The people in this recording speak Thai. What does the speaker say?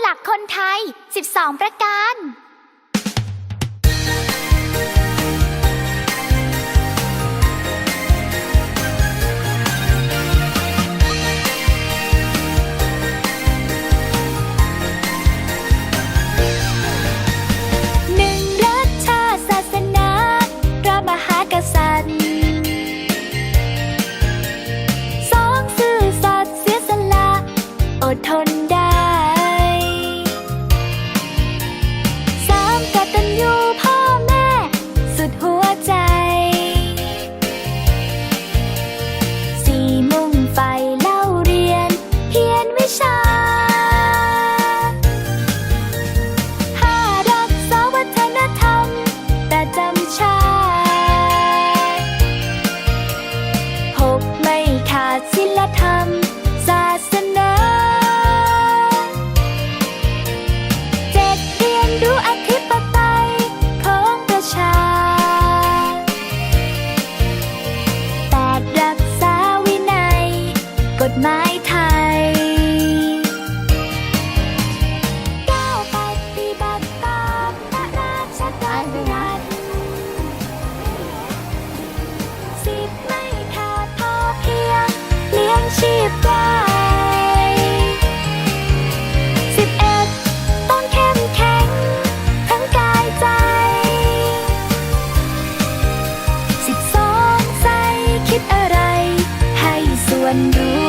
หลักคนไทย 12 ประการ ศิลธรรม ศาสนาเจ็ดเรียนรู้อธิปไตยของประชาแปดรักษาวินัย กฎหมายไทย ลี้ยงชีพได้สิบเอ็ดต้องเข้มแข็ง ทั้งกายใจสิบสองใจคิดอะไร ให้ส่วนรู้